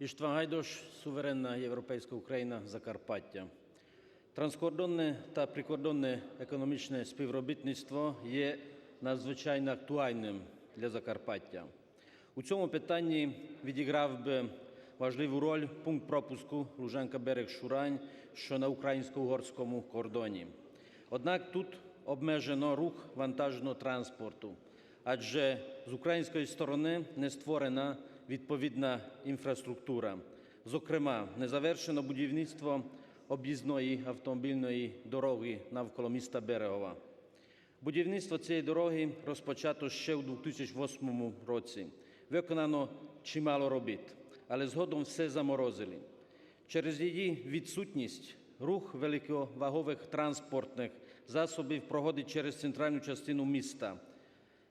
Іштван Гайдош, суверенна європейська Україна, Закарпаття. Транскордонне та прикордонне економічне співробітництво є надзвичайно актуальним для Закарпаття. У цьому питанні відіграв би важливу роль пункт пропуску Лужанка берег Шурань, що на українсько-угорському кордоні. Однак тут обмежено рух вантажного транспорту, адже з української сторони не створена відповідна інфраструктура. Зокрема, не завершено будівництво об'їзної автомобільної дороги навколо міста Берегова. Будівництво цієї дороги розпочато ще у 2008 році. Виконано чимало робіт, але згодом все заморозили. Через її відсутність рух великовагових транспортних засобів проходить через центральну частину міста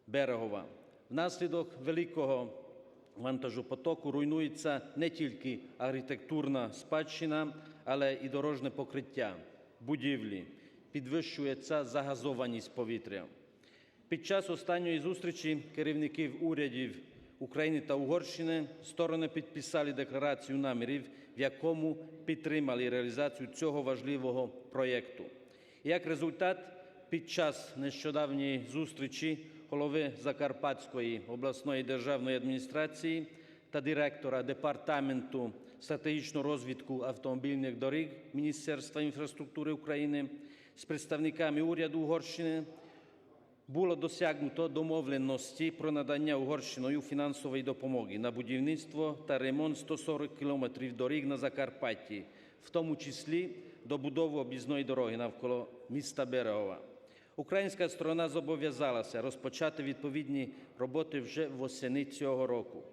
Берегова. Внаслідок великого вантажопотоку руйнується не тільки архітектурна спадщина, але і дорожне покриття, будівлі, підвищується загазованість повітря. Під час останньої зустрічі керівників урядів України та Угорщини сторони підписали декларацію намірів, в якому підтримали реалізацію цього важливого проєкту. Як результат, під час нещодавньої зустрічі голови Закарпатської обласної державної адміністрації та директора департаменту стратегічного розвитку автомобільних доріг Міністерства інфраструктури України з представниками уряду Угорщини було досягнуто домовленості про надання Угорщиною фінансової допомоги на будівництво та ремонт 140 кілометрів доріг на Закарпатті, в тому числі добудову об'їзної дороги навколо міста Берегова. Українська сторона зобов'язалася розпочати відповідні роботи вже восени цього року.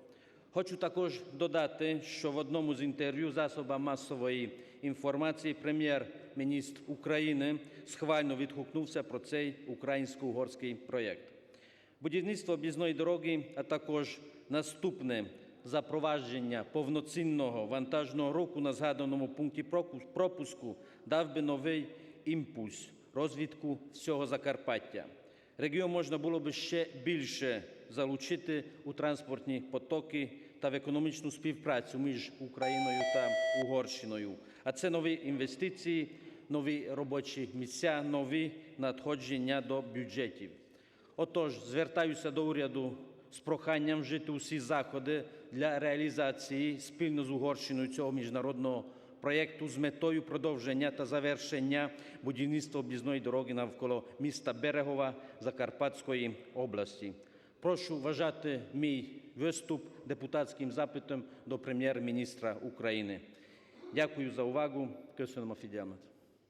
Хочу також додати, що в одному з інтерв'ю засобам масової інформації прем'єр-міністр України схвально відгукнувся про цей українсько-угорський проєкт. Будівництво об'їзної дороги, а також наступне запровадження повноцінного вантажного руху на згаданому пункті пропуску дав би новий імпульс розвитку всього Закарпаття. Регіон можна було би ще більше залучити у транспортні потоки та в економічну співпрацю між Україною та Угорщиною. А це нові інвестиції, нові робочі місця, нові надходження до бюджетів. Отож, звертаюся до уряду з проханням вжити усі заходи для реалізації спільно з Угорщиною цього міжнародного проєкту з метою продовження та завершення будівництва об'їзної дороги навколо міста Берегова Закарпатської області. Прошу вважати мій виступ депутатським запитом до прем'єр-міністра України. Дякую за увагу. Köszönöm фідіамат.